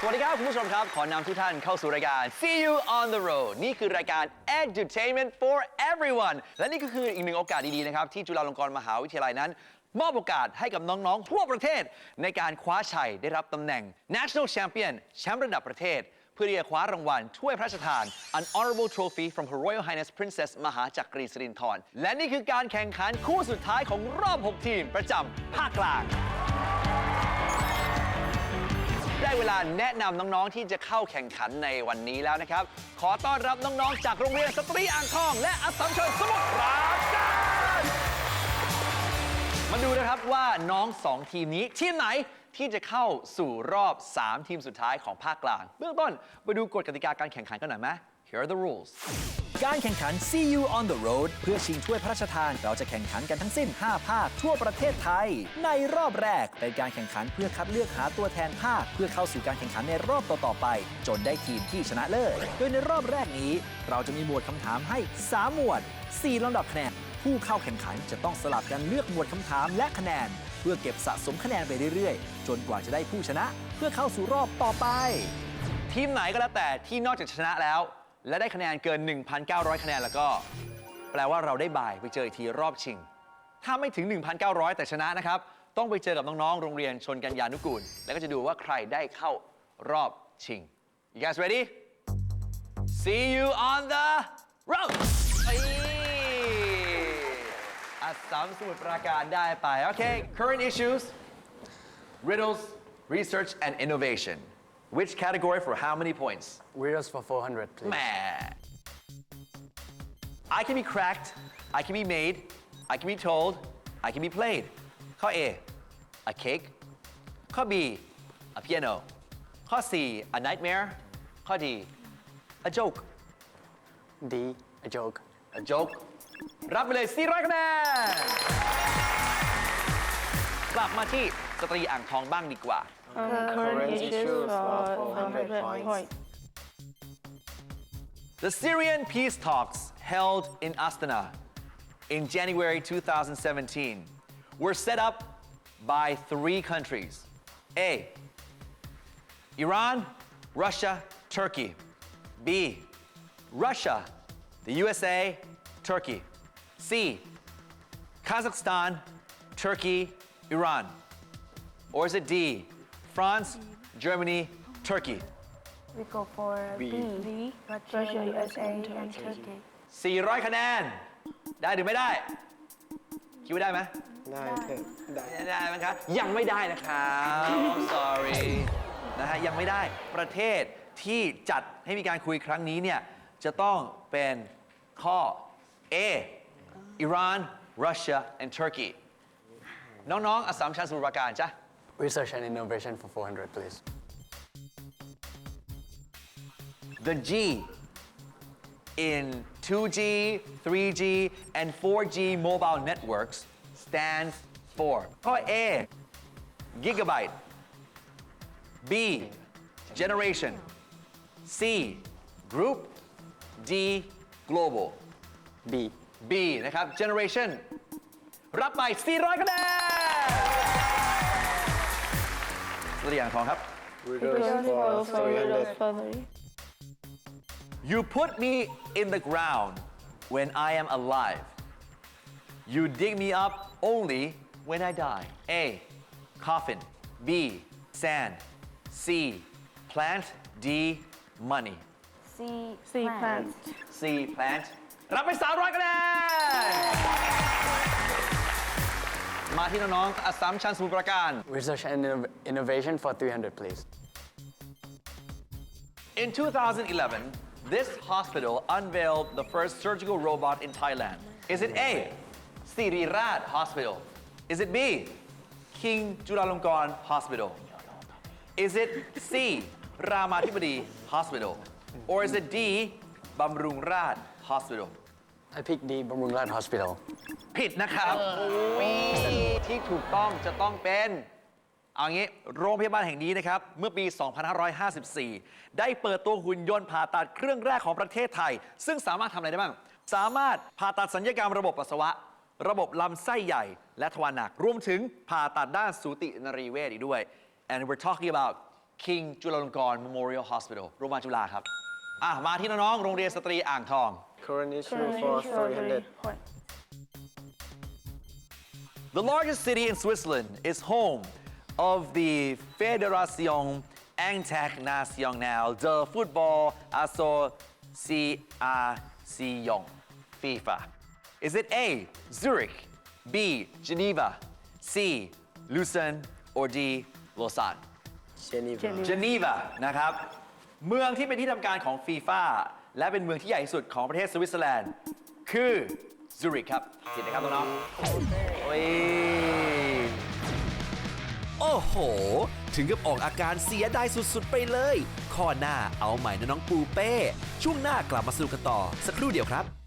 สวัสดีครับ คุณผู้ชมครับ ขอนำทุกท่านเข้าสู่รายการ See You on the Road นี่คือรายการ Edutainment for Everyone และนี่ก็คืออีกหนึ่งโอกาสดี ๆ นะครับ ที่จุฬาลงกรณ์มหาวิทยาลัยนั้น มอบโอกาสให้กับน้อง ๆ ทั่วประเทศ ในการคว้าชัยได้รับตำแหน่ง National Champion แชมป์ระดับประเทศ เพื่อที่จะคว้ารางวัลถ้วยพระราชทาน An Honorable Trophy from Her Royal Highness Princess มหาจักรีสิรินธรและนี่คือการแข่งขันคู่สุดท้ายของรอบ 6 ทีมประจำภาคกลาง ได้เวลาแนะนำน้องๆที่จะเข้าแข่งขันในวันนี้แล้วนะครับ ขอต้อนรับน้องๆ จากโรงเรียนสตรีอ่างทอง และอัสสัมชัญสมุทรปราการมาดูนะครับว่าน้องสองทีมนี้ทีมไหนที่จะเข้าสู่รอบ 3 ทีมสุดท้ายของภาคกลาง เบื้องต้นไปดูกฎกติกาการแข่งขันกันหน่อยไหม Here are the rules การแข่งขัน See You on the Road เพื่อชิงถ้วยพระราชทาน เราจะแข่งขันกันทั้งสิ้น 5 ภาคทั่วประเทศไทย ในรอบแรกเป็นการแข่งขันเพื่อคัดเลือกหาตัวแทนภาค เพื่อเข้าสู่การแข่งขันในรอบต่อ ๆ ไป จนได้ทีมที่ชนะเลิศ โดยในรอบแรกนี้ เราจะมีหมวดคำถามให้ 3 หมวด 4ลำดับคะแนน ผู้เข้าแข่งขันจะต้องสลับกันเลือกหมวดคำถามและคะแนน เพื่อเก็บสะสมคะแนนไปเรื่อยๆ จนกว่าจะได้ผู้ชนะ เพื่อเข้าสู่รอบต่อไป ทีมไหนก็แล้วแต่ที่นอกจากชนะแล้ว และได้คะแนนเกิน 1,900 คะแนนแล้วก็ แปลว่าเราได้บ่ายไปเจออีกทีรอบชิง ถ้าไม่ถึง 1,900 แต่ชนะนะครับ ต้องไปเจอกับน้องๆโรงเรียนชนกันยานุกูล แล้วก็จะดูว่าใครได้เข้ารอบชิง You guys ready See you on the อัสสัมสมุทรปราการได้ไป โอเค current issues riddles research and innovation which category for how many points Riddles for 400, please. แหม I can be cracked I can be made I can be told I can be played ข้อ A a cake ข้อ B a piano ข้อ C a nightmare ข้อ D a joke D, a joke. a joke รับไปเลย 400คะแนน กลับมาที่สตรีอ่างทองบ้างดีกว่า current issues for 400 points. The Syrian peace talks held in Astana in January 2017 were set up by three countries A. Iran, Russia, Turkey. B. Russia, the USA, Turkey. C. Kazakhstan, Turkey, Iran. Or is it D. France, Germany, Turkey? We go for B. B. Russia, USA, and Turkey. 400 คะแนน ได้หรือไม่ได้ คิดว่าได้ไหม ได้ได้ได้ไหมครับ ยังไม่ได้นะครับ sorry นะฮะ ยังไม่ได้ ประเทศที่จัดให้มีการคุยครั้งนี้เนี่ย จะต้องเป็นข้อ A Iran Russia and Turkey น้องๆอัสสัมชัญสมุทรปราการจ้ะ Research and innovation for 400, please. The G in 2G, 3G, and 4G mobile networks stands for ข้อ A gigabyte B generation C group D global B. B นะครับ generation รับไป 400 คะแนนตัวอย่างของครับ Riddles for 400 You put me in the ground when I am alive. You dig me up only when I die. A. Coffin. B. Sand. C. Plant. D. Money. C. C. Plant. C. Plant. รับไป 300คะแนนมาที่น้องๆอัสสัมชัญสมุทรปราการ Research and innov- innovation for 300, please. In 2011, this hospital unveiled the first surgical robot in Thailand. Is it A. Siri Rad Hospital? Is it B. King Chulalongkorn Hospital? Is it C. Ramathibodi Hospital? Or is it D. Bamrung Rad Hospital? I picked D, Bumrungrad Hospital. ผิดนะครับปีที่ถูกต้องจะต้องเป็น เอางี้โรงพยาบาลแห่งนี้นะครับ เมื่อปี 2554 ได้เปิดตัวหุ่นยนต์ผ่าตัดเครื่องแรกของประเทศไทย ซึ่งสามารถทำอะไรได้บ้าง สามารถผ่าตัดสัญญกรรมระบบปัสสาวะ ระบบลำไส้ใหญ่ และทวารหนักรวมถึงผ่าตัดด้านสูตินรีเวชอีกด้วย and we're talking about King จุฬาลงกรณ์ Memorial Hospital โรงพยาบาลจุฬาครับ อ่ะมาที่น้องๆโรงเรียนสตรีอ่างทอง Coronation for 300. Point. The largest city in Switzerland is home of the Fédération Internationale de Football Association FIFA. Is it A. Zurich, B. Geneva, C. Lucerne, or D. Lausanne? Geneva. Geneva นะครับ เมืองที่เป็นที่ทำการของฟีฟ่าและเป็นเมืองที่ใหญ่ที่สุดของประเทศสวิตเซอร์แลนด์ คือซูริกครับผิดนะครับน้องๆโอ้ยโอ้โห ถึงกับออกอาการเสียดายสุดๆไปเลย ข้อหน้าเอาใหม่นะน้องปูเป้ ช่วงหน้ากลับมาสนุกกันต่อ สักครู่เดียวครับ